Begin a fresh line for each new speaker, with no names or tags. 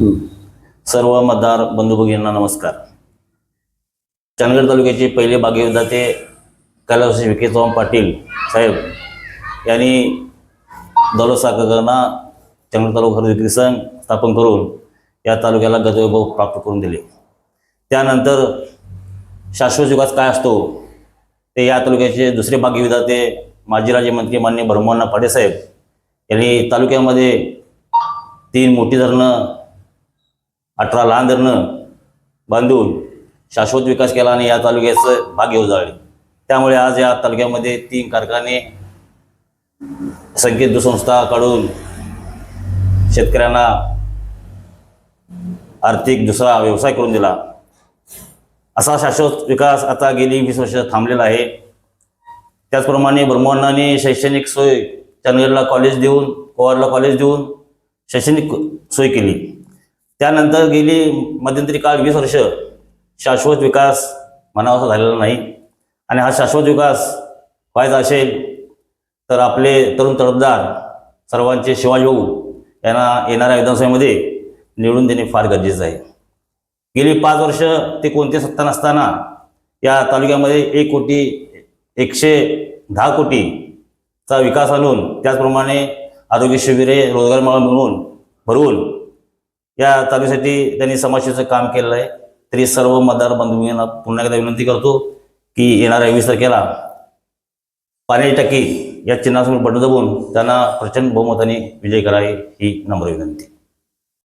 सर्व मतदार बंधू भगिनींना नमस्कार. चंदगड तालुक्याचे पहिले भाग्यविधाते कैलास विखे चव्हाण पाटील साहेब यांनी दौलत साखरना चंदगड तालुका विक्री संघ स्थापन करून या तालुक्याला गतवैभव प्राप्त करून दिले. त्यानंतर शाश्वत विकास काय असतो ते या तालुक्याचे दुसरे भाग्यविधाते माजी राज्यमंत्री मान्य ब्रह्मण्णा पाटेसाहेब यांनी तालुक्यामध्ये तीन मोठी धरणं अठरा लहान धरणं बांधून शाश्वत विकास केला आणि या तालुक्याचं भाग्य उजाळले. त्यामुळे आज या तालुक्यामध्ये तीन कारखाने संकेत संस्थाकडून शेतकऱ्यांना आर्थिक दुसरा व्यवसाय करून दिला. असा शाश्वत विकास आता गेली वीस वर्ष थांबलेला आहे. त्याचप्रमाणे ब्रह्मांडाने शैक्षणिक सोय चंदगडला कॉलेज देऊन कोवाडला कॉलेज देऊन शैक्षणिक सोय केली. त्यानंतर गेली मध्यंतरी काळ वीस वर्ष शाश्वत विकास म्हणावासा झालेला नाही. आणि हा शाश्वत विकास व्हायचा असेल तर आपले तरुण तडफदार सर्वांचे शिवाजीभाऊ यांना येणाऱ्या विधानसभेमध्ये निवडून देणे फार गरजेचं आहे. गेली पाच वर्ष ते कोणते सत्ता नसताना या तालुक्यामध्ये एक कोटी एकशे दहा कोटीचा विकास आणून त्याचप्रमाणे आरोग्य शिबिरे रोजगार मेळा मिळवून भरवून या तालुक्यासाठी त्यांनी समाजसेवेचं काम केलेलं आहे. तरी सर्व मतदार बंधूंना पुन्हा एकदा विनंती करतो की येणाऱ्या वीस तारखेला पाण्याची टाकी या चिन्हासमोर बटन दाबून त्यांना प्रचंड बहुमताने विजय करावे ही नम्र विनंती.